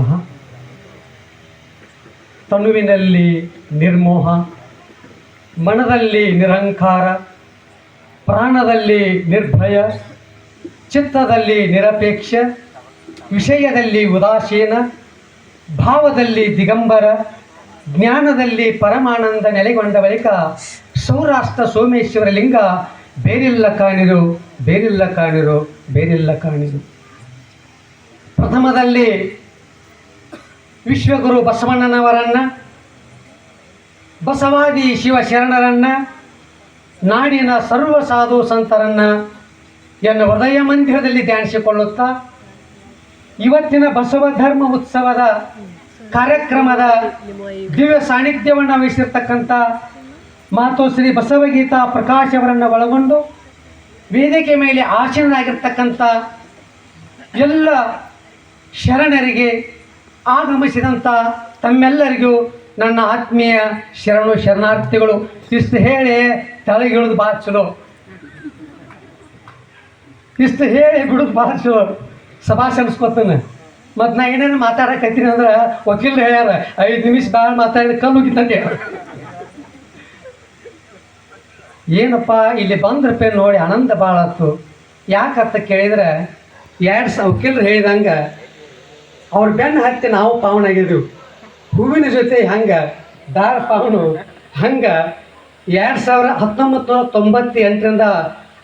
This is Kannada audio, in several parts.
ನಮಃ. ತನುವಿನಲ್ಲಿ ನಿರ್ಮೋಹ, ಮನದಲ್ಲಿ ನಿರಂಕಾರ, ಪ್ರಾಣದಲ್ಲಿ ನಿರ್ಭಯ, ಚಿತ್ತದಲ್ಲಿ ನಿರಪೇಕ್ಷ, ವಿಷಯದಲ್ಲಿ ಉದಾಸೀನ, ಭಾವದಲ್ಲಿ ದಿಗಂಬರ, ಜ್ಞಾನದಲ್ಲಿ ಪರಮಾನಂದ ನೆಲೆಗೊಂಡ ಬಳಿಕ ಸೌರಾಷ್ಟ್ರ ಸೋಮೇಶ್ವರ ಲಿಂಗ ಬೇರಿಲ್ಲ ಕಾಣಿರು ಬೇರಿಲ್ಲ ಕಾಣಿರು ಬೇರಿಲ್ಲ ಕಾಣಿರು. ಪ್ರಥಮದಲ್ಲಿ ವಿಶ್ವಗುರು ಬಸವಣ್ಣನವರನ್ನ, ಬಸವಾದಿ ಶಿವಶರಣರನ್ನ ನಾಡಿನ ಸರ್ವ ಸಾಧು ಸಂತರನ್ನ ಎನ್ನು ಹೃದಯ ಮಂದಿರದಲ್ಲಿ ಧ್ಯಾನಿಸಿಕೊಳ್ಳುತ್ತಾ, ಇವತ್ತಿನ ಬಸವ ಧರ್ಮ ಉತ್ಸವದ ಕಾರ್ಯಕ್ರಮದ ದಿವ್ಯ ಸಾನ್ನಿಧ್ಯವನ್ನು ವಹಿಸಿರ್ತಕ್ಕಂಥ ಮಾತು ಶ್ರೀ ಬಸವಗೀತಾ ಪ್ರಕಾಶ್ ಅವರನ್ನು ಒಳಗೊಂಡು, ವೇದಿಕೆ ಮೇಲೆ ಆಸೀನರಾಗಿರ್ತಕ್ಕಂಥ ಎಲ್ಲ ಶರಣರಿಗೆ ಆಗಮಿಸಿದಂಥ ತಮ್ಮೆಲ್ಲರಿಗೂ ನನ್ನ ಆತ್ಮೀಯ ಶರಣು ಶರಣಾರ್ಥಿಗಳು, ಇಷ್ಟು ಹೇಳಿ ತಲೆಗಿಳಿದು ಚಲೋ. ಇಷ್ಟು ಹೇಳಿ ಬಿಡೋದು ಭಾಳ ಚಲೋ. ಸಭಾ ಸಲ್ಲಿಸ್ಕೊತಾನೆ. ಮತ್ತು ನಾ ಏನೇನು ಮಾತಾಡಕತ್ತೀನಿ ಅಂದ್ರೆ ವಕೀಲರು ಹೇಳ್ಯಾರ, ಐದು ನಿಮಿಷ ಭಾಳ ಮಾತಾಡಿದ ಕಲ್ಲು ಉಗಿತಂತೆ. ಏನಪ್ಪ, ಇಲ್ಲಿ ಬಂದ್ರಪ್ಪ ನೋಡಿ ಆನಂದ ಭಾಳ ಆಯ್ತು ಯಾಕಂತ ಕೇಳಿದ್ರೆ, ಎರಡು ಸಾವಿರ ವಕೀಲರು ಹೇಳಿದಂಗೆ ಅವ್ರ ಬೆನ್ನ ಹತ್ತಿ ನಾವು ಪಾವನಾಗಿದ್ದೆವು ಹೂವಿನ ಜೊತೆ ಹಂಗೆ, ದಾರ ಪಾವನು ಹಂಗೆ ಎರಡು ಸಾವಿರ ಹತ್ತೊಂಬತ್ತು ನೂರ ತೊಂಬತ್ತೆಂಟರಿಂದ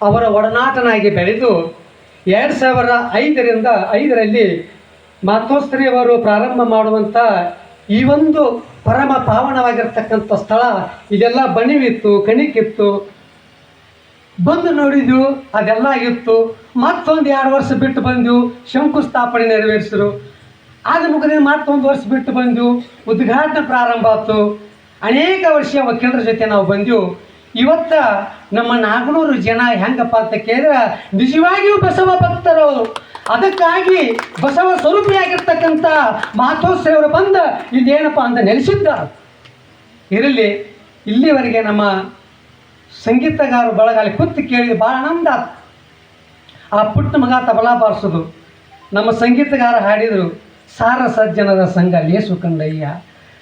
ಅವರ ಒಡನಾಟನಾಗಿ ಬೆಳೆದು, ಎರಡು ಸಾವಿರ ಐದರಿಂದ ಐದರಲ್ಲಿ ಮಾತೋಸ್ತ್ರೀಯವರು ಪ್ರಾರಂಭ ಮಾಡುವಂಥ ಈ ಒಂದು ಪರಮ ಪಾವನವಾಗಿರ್ತಕ್ಕಂಥ ಸ್ಥಳ, ಇದೆಲ್ಲ ಬಣಿವಿತ್ತು ಕಣಿಕಿತ್ತು. ಬಂದು ನೋಡಿದ್ವು, ಅದೆಲ್ಲ ಇತ್ತು. ಮತ್ತೊಂದು ಎರಡು ವರ್ಷ ಬಿಟ್ಟು ಬಂದೆವು ಶಂಕುಸ್ಥಾಪನೆ ನೆರವೇರಿಸಿದ್ರು. ಆದ ಮುಗಿದ ಮತ್ತೊಂದು ವರ್ಷ ಬಿಟ್ಟು ಬಂದೆವು ಉದ್ಘಾಟನೆ ಪ್ರಾರಂಭ ಆಯ್ತು. ಅನೇಕ ವರ್ಷ ವಕೀಲರ ಜೊತೆ ನಾವು ಬಂದೆವು. ಇವತ್ತ ನಮ್ಮ ನಾಗನೂರು ಜನ ಹೆಂಗಪ್ಪ ಅಂತ ಕೇಳಿದ್ರೆ, ನಿಜವಾಗಿಯೂ ಬಸವ ಭಕ್ತರು. ಅದಕ್ಕಾಗಿ ಬಸವ ಸ್ವರೂಪಿಯಾಗಿರ್ತಕ್ಕಂಥ ಮಹತೋತ್ಸವ ಅವರು ಬಂದ ಇದೇನಪ್ಪ ಅಂತ ನೆಲೆಸಿದ್ದ. ಇರಲಿ, ಇಲ್ಲಿವರೆಗೆ ನಮ್ಮ ಸಂಗೀತಗಾರ ಬಳಗಾಲಿ ಕುತ್ತು ಕೇಳಿದ ಕೇಳಿ ಭಾಳ ಆನಂದ. ಆ ಪುಟ್ಟ ಮಗ ತಬಲಾ ಬಾರಿಸೋದು. ನಮ್ಮ ಸಂಗೀತಗಾರ ಹಾಡಿದರು. ಸಾರ ಸಜ್ಜನರ ಸಂಘ ಲೇಸು ಕಂಡಯ್ಯ,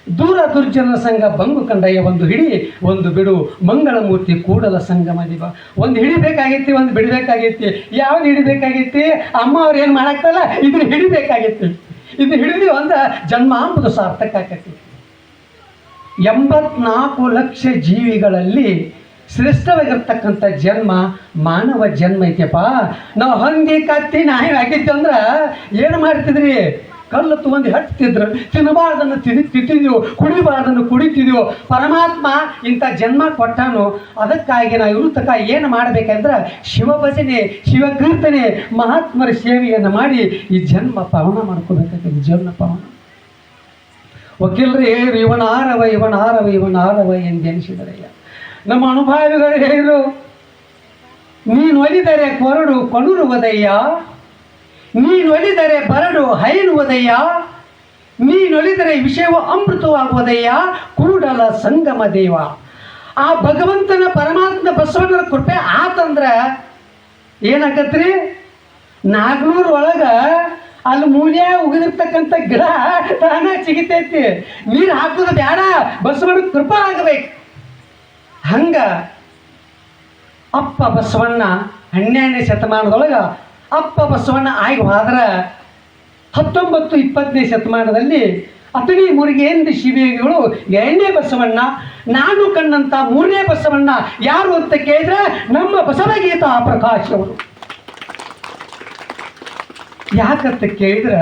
ದೂರ ದುರ್ಜನ ಸಂಘ ಬಂಗು ಕಂಡಯ್ಯ, ಒಂದು ಹಿಡಿ, ಒಂದು ಬಿಡು, ಮಂಗಳಮೂರ್ತಿ ಕೂಡಲ ಸಂಗಮ ದಿವ ಒಂದು ಹಿಡಿಬೇಕಾಗಿತ್ತು ಒಂದು ಬಿಡಬೇಕಾಗಿತ್ತು ಯಾವ್ದು ಹಿಡಿಬೇಕಾಗಿತ್ತು ಅಮ್ಮ ಅವ್ರು ಏನು ಮಾಡಾಕ್ತಲ್ಲ ಇದನ್ನ ಹಿಡಿಬೇಕಾಗಿತ್ತು ಇದು ಹಿಡಿದು ಒಂದು ಜನ್ಮ ಅಂಬುದು ಸಾರ್ಥಕ ಆಕತಿ. ಎಂಬತ್ನಾಲ್ಕು ಲಕ್ಷ ಜೀವಿಗಳಲ್ಲಿ ಶ್ರೇಷ್ಠವಾಗಿರ್ತಕ್ಕಂಥ ಜನ್ಮ ಮಾನವ ಜನ್ಮ ಐತೆಪ್ಪ. ನಾವು ಹಂದಿ ಕತ್ತಿ ನಾಯಿ ಹಾಕಿದ್ದಂದ್ರೆ ಏನು ಮಾಡ್ತಿದ್ರಿ? ಕಲ್ಲು ತಗೊಂಡು ಹಟ್ತಿದ್ರು ತಿನ್ನಬಾರ್ದನ್ನು ತಿನ್ ತಿಂತಿದ್ದೆವು ಕುಡಿಬಾರ್ದನ್ನು ಕುಡಿತಿದ್ವು ಪರಮಾತ್ಮ ಇಂಥ ಜನ್ಮ ಕೊಟ್ಟಾನು, ಅದಕ್ಕಾಗಿ ನಾವು ಇರು ತಕ ಏನು ಮಾಡಬೇಕಂದ್ರೆ ಶಿವ ಶಿವಕೀರ್ತನೆ ಶಿವ ಕೀರ್ತನೆ ಮಹಾತ್ಮರ ಸೇವೆಯನ್ನು ಮಾಡಿ ಈ ಜನ್ಮ ಪಾವನ ಮಾಡ್ಕೋಬೇಕಾಗ್ತದೆ ಜನ್ಮ ಪಾವನ. ವಕೀಲರು ಇವನ ಆರವ ಇವನ ಆರವ ಇವನ ಆರವ ಎಂದು ಎನಿಸಿದರಯ್ಯ ನಮ್ಮ ಅನುಭಾವಿಗಳು ಹೇಳಿದರು ನೀನು ಒಲಿದರೆ ಕೊರಡು ಕೊಣುರುವುದಯ್ಯ ನೀನೊಲಿದರೆ ಬರಡು ಹೈನುವುದಯ್ಯ. ನೀನೊಲಿದರೆ ವಿಷಯವು ಅಮೃತವಾಗುವುದಯ್ಯ. ಕುರುಡಲ ಸಂಗಮ ದೇವ. ಆ ಭಗವಂತನ ಪರಮಾತ್ಮ ಬಸವಣ್ಣನ ಕೃಪೆ ಆತಂದ್ರೆ ಏನಾಗತ್ರಿ? ನಾಗ್ನೂರ್ ಒಳಗ ಅಲ್ಲಿ ಮೂಲ್ಯ ಉಗಿದಿರ್ತಕ್ಕಂಥ ಗಿಡ ತಾನ ಸಿಗಿತೈತಿ ನೀರು ಹಾಕೋದು ಬೇಡ ಬಸವಣ್ಣ ಕೃಪಾ ಆಗಬೇಕು. ಹಂಗ ಅಪ್ಪ ಬಸವಣ್ಣ ಹನ್ನೆರಡನೇ ಶತಮಾನದೊಳಗ ಅಪ್ಪ ಬಸವಣ್ಣ ಆಗಿ ಹೋದ್ರ ಹತ್ತೊಂಬತ್ತು ಇಪ್ಪತ್ತನೇ ಶತಮಾನದಲ್ಲಿ ಅತನಿ ಮುರುಗೇಂದ್ರ ಶಿವಯೋಗಿಗಳು, ಎರಡನೇ ಬಸವಣ್ಣ, ನಾನು ಕಂಡಂತ ಮೂರನೇ ಬಸವಣ್ಣ ಯಾರು ಅಂತ ಕೇಳಿದ್ರೆ ನಮ್ಮ ಬಸವಗೀತಾ ಪ್ರಕಾಶ್ ಅವರು. ಯಾಕಂತ ಕೇಳಿದ್ರೆ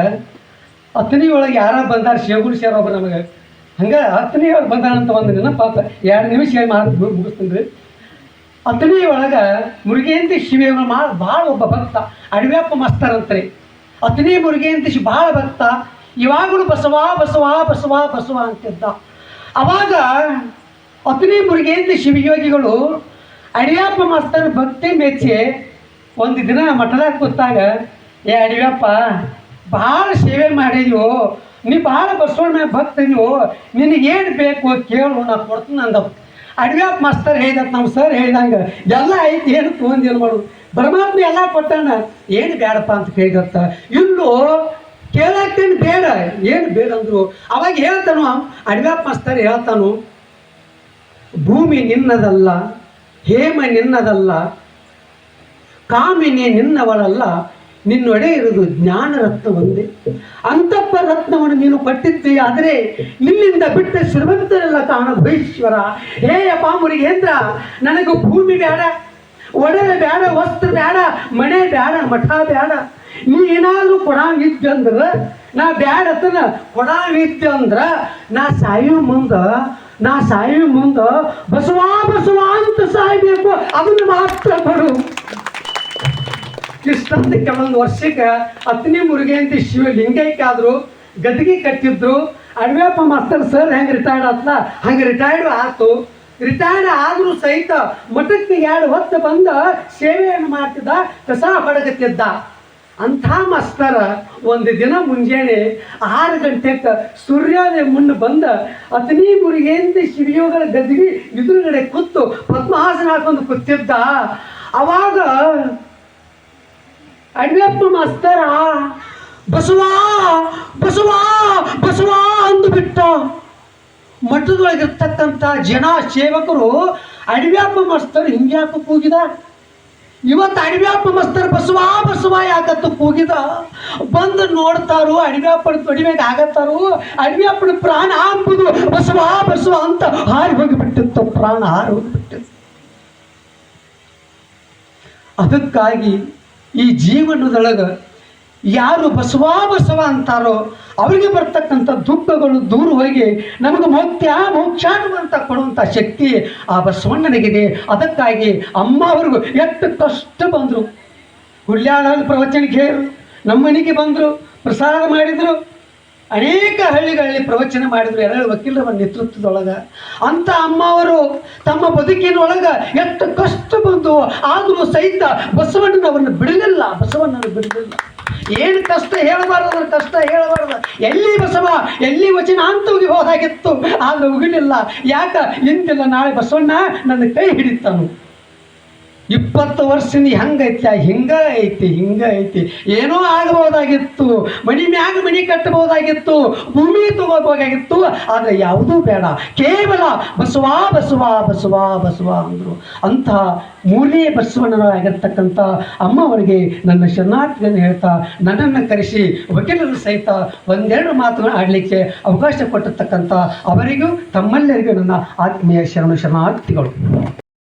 ಅತನಿ ಒಳಗೆ ಯಾರ ಬಂದಾರ ಶಿವಗುರು ಸೇರ ಒಬ್ಬರು ನಮಗೆ. ಹಂಗೆ ಹತ್ತನೇ ಅವ್ರು ಬಂದಾರಂತ ಒಂದು ನೆನಪಾತ ಎರಡು ನಿಮಿಷ ಹೇಳಿ ಮುಗಿಸ್ತೀನಿ ರೀ? ಅತನಿ ಒಳಗೆ ಮುರುಗೇಂದ್ರ ಶಿವೇಗಳು ಮಾ, ಭಾಳ ಒಬ್ಬ ಭಕ್ತ ಅಡವ್ಯಪ್ಪ ಅಂತಾರೆ. ಅತನಿ ಮುರುಗೇಂದ್ರ ಶಿ ಭಾಳ ಭಕ್ತ. ಇವಾಗಲೂ ಬಸವ ಬಸವ ಬಸವ ಬಸವ ಅಂತಿದ್ದ. ಅವಾಗ ಅತನಿ ಮುರುಗೇಂದ್ರ ಶಿವಯೋಗಿಗಳು ಅಡಿಯಪ್ಪ ಮಸ್ತರ್ ಭಕ್ತಿ ಮೆಚ್ಚಿ ಒಂದು ದಿನ ಮಠದಾಗ ಕೂತಾಗ, ಏ ಅಡಿಯಪ್ಪ ಭಾಳ ಸೇವೆ ಮಾಡಿದ್ವು ನೀ ಭಾಳ ಬಸವಣ್ಣ ಭಕ್ತ ನೀವು ನಿನಗೇನು ಬೇಕು ಕೇಳು, ನಾ ಕೊಡ್ತೀನಿ ಅಂದ ಅಡ್ವ್ಯಾಪ್ ಮಾಸ್ತರ್ ಹೇಳಿದ ನಮ್ಮ ಸರ್ ಹೇಳಿದಂಗೆ, ಎಲ್ಲ ಐತಿ ಏನು ತೊಗೊಂಡು ಏನು ಮಾಡು ಪರಮಾತ್ಮ ಎಲ್ಲ ಕೊಟ್ಟಾನ, ಏನು ಬೇಡಪ್ಪ ಅಂತ ಕೇಳಿದತ್ತ ಇಲ್ಲೂ ಕೇಳಾಕ್ತೇನೆ ಬೇಡ, ಏನು ಬೇಡ ಅಂದರು. ಅವಾಗ ಹೇಳ್ತಾನು ಅಡ್ವ್ಯಾಪ್ ಮಾಸ್ತರ್ ಹೇಳ್ತಾನು, ಭೂಮಿ ನಿನ್ನದಲ್ಲ, ಹೇಮ ನಿನ್ನದಲ್ಲ, ಕಾಮಿನಿ ನಿನ್ನವಳಲ್ಲ ನಿನ್ನೊಡೆ ಇರುವುದು ಜ್ಞಾನ ರತ್ನ ಒಂದೇ ಅಂತಪ್ಪ ರತ್ನವನ್ನು ನೀನು ಪಟ್ಟಿದ್ದಿ, ಆದರೆ ನಿನ್ನಿಂದ ಬಿಟ್ಟ ಶ್ರೀಮಂತರೆಲ್ಲ ಕಾಣ ಭೈಶ್ವರ ಹೇಯ ಪಾಮುರಿಗೇಂದ್ರ ನನಗೂ ಭೂಮಿ ಬೇಡ, ಒಡವೆ ಬೇಡ, ವಸ್ತ್ರ ಬೇಡ, ಮನೆ ಬೇಡ, ಮಠ ಬೇಡ. ನೀ ಏನಾದ್ರು ಕೊಡಂಗಿದ್ದಂದ್ರ ನಾ ಬ್ಯಾಡ ಕೊಡಂಗಿದ್ದೆ ಅಂದ್ರ, ನಾ ಸಾಯೋ ಮುಂದ, ನಾ ಸಾಯೋ ಮುಂದ ಬಸವಾ ಬಸವಾ ಅಂತ ಸಾಯ್ಬೇಕು, ಅದನ್ನ ಮಾತ್ರ ಕೊಡು. ಇಷ್ಟಂತ ಕೆಲವೊಂದು ವರ್ಷಕ್ಕೆ ಹತ್ತನೇ ಮುರುಗೇಂತಿ ಶಿವ ಲಿಂಗೈಕ್ಯ ಆದ್ರು ಗದ್ಗಿ ಕಟ್ಟಿದ್ರು ಅಡ್ವ್ಯಾಪ ಮಾಸ್ತರ್ ಸರ್ ಹೆಂಗೆ ರಿಟೈರ್ಡ್ ಆತ್ಲ ಹಂಗೆ ರಿಟೈರ್ಡ್ ಆತು. ರಿಟೈರ್ಡ್ ಆದರೂ ಸಹಿತ ಮಠಕ್ಕೆ ಎರಡು ಹೊತ್ತು ಬಂದು ಸೇವೆಯನ್ನು ಮಾಡ್ತಿದ್ದ ಕಸ ಹೊಡಗತ್ತಿದ್ದ ಅಂಥ ಮಾಸ್ತರ ಒಂದು ದಿನ ಮುಂಜಾನೆ ಆರು ಗಂಟೆಗೆ ಸೂರ್ಯೋದಯ ಮುನ್ನ ಬಂದ ಅತನಿ ಮುರುಗೇಂದ್ರ ಶಿವಯೋಗಳ ಗದ್ಗಿ ಎದುರುಗಡೆ ಕೂತು ಪದ್ಮಹಾಸನ ಹಾಕೊಂಡು ಕೂತಿದ್ದ. ಅವಾಗ ಅಡ್ವಪ್ಪ ಮಾಸ್ತರ ಬಸವಾ ಬಸವಾ ಬಸವಾ ಅಂದುಬಿಟ್ಟ ಮಠದೊಳಗಿರ್ತಕ್ಕಂಥ ಜನ ಸೇವಕರು ಅಡವ್ಯಾಪ ಮಸ್ತರ್ ಹಿಂಗ್ಯಾಕ ಕೂಗಿದ? ಇವತ್ತು ಅಡವ್ಯಾಪ ಮಸ್ತರ್ ಬಸವಾ, ಬಸವ ಯಾಕತ್ತು ಕೂಗಿದ? ಬಂದು ನೋಡ್ತಾರು ಅಡವ್ಯಾಪನ ತೊಡಿಮೆಗೆ ಆಗತ್ತಾರು. ಅಡವ್ಯಾಪನ ಪ್ರಾಣ ಅಂಬುದು ಬಸವಾ, ಬಸವ ಅಂತ ಹಾರಿ ಹೋಗಿಬಿಟ್ಟಿತ್ತು. ಪ್ರಾಣ ಹಾರಿ ಹೋಗಿಬಿಟ್ಟಿತ್ತು. ಅದಕ್ಕಾಗಿ ಈ ಜೀವನದೊಳಗೆ ಯಾರು ಬಸವಾ ಬಸವ ಅಂತಾರೋ ಅವರಿಗೆ ಬರ್ತಕ್ಕಂಥ ದುಃಖಗಳು ದೂರ ಹೋಗಿ ನಮಗೆ ಮೋಕ್ಯ ಮೋಕ್ಷ ಅನ್ನುವಂಥ ಕೊಡುವಂಥ ಶಕ್ತಿ ಆ ಬಸವಣ್ಣನಿಗಿದೆ. ಅದಕ್ಕಾಗಿ ಅಮ್ಮ ಅವ್ರಿಗೂ ಎಷ್ಟು ಕಷ್ಟ ಬಂದರು. ಹುಲ್ಯಾಳಲ್ಲಿ ಪ್ರವಚನಕ್ಕೆ ಕೇಳಿದ್ರು ನಮ್ಮನಿಗೆ ಮನೆಗೆ ಬಂದರು ಪ್ರಸಾದ ಮಾಡಿದರು. ಅನೇಕ ಹಳ್ಳಿಗಳಲ್ಲಿ ಪ್ರವಚನ ಮಾಡಿದ್ರು ಎರಡು ವಕೀಲರ ನೇತೃತ್ವದೊಳಗೆ. ಅಂಥ ಅಮ್ಮ ಅವರು ತಮ್ಮ ಬದುಕಿನೊಳಗೆ ಎಷ್ಟು ಕಷ್ಟ ಬಂದು ಆದರೂ ಸಹಿತ ಬಸವಣ್ಣನವರನ್ನು ಬಿಡಲಿಲ್ಲ, ಬಸವಣ್ಣನ ಬಿಡಲಿಲ್ಲ. ಏನು ಕಷ್ಟ ಹೇಳಬಾರದ್ರ ಕಷ್ಟ ಹೇಳಬಾರದು. ಎಲ್ಲಿ ಬಸವ, ಎಲ್ಲಿ ವಚನ ಅಂತ ಹೋದಾಗಿತ್ತು, ಆದ್ರೆ ಉಗಿಲಿಲ್ಲ. ಯಾಕ? ಇಂತಿಲ್ಲ ನಾಳೆ ಬಸವಣ್ಣ ನನ್ನ ಕೈ ಹಿಡಿತಾನು. ಇಪ್ಪತ್ತು ವರ್ಷದಿಂದ ಹೆಂಗೈತಿ ಹಿಂಗ ಐತಿ ಹಿಂಗ ಐತಿ ಏನೋ ಆಗ್ಬೋದಾಗಿತ್ತು ಮಣಿ ಮ್ಯಾಗ ಮಣಿ ಕಟ್ಟಬಹುದಾಗಿತ್ತು ಭೂಮಿ ತಗೋಬೇಕಾಗಿತ್ತು, ಆದರೆ ಯಾವುದೂ ಬೇಡ. ಕೇವಲ ಬಸವ ಬಸವ ಬಸವ ಬಸವ ಅಂದರು. ಅಂಥ ಮೂರನೇ ಬಸವಣ್ಣನಾಗಿರ್ತಕ್ಕಂಥ ಅಮ್ಮವರಿಗೆ ನನ್ನ ಶರಣಾರ್ಥಿಯನ್ನು ಹೇಳ್ತಾ ನನ್ನನ್ನು ಕರೆಸಿ, ವಕೀಲರು ಸಹಿತ ಒಂದೆರಡು ಮಾತುಗಳನ್ನು ಆಡಲಿಕ್ಕೆ ಅವಕಾಶ ಕೊಟ್ಟಿರ್ತಕ್ಕಂಥ ಅವರಿಗೂ ತಮ್ಮೆಲ್ಲರಿಗೂ ನನ್ನ ಆತ್ಮೀಯ ಶರಣ ಶರಣಾರ್ಥಿಗಳು.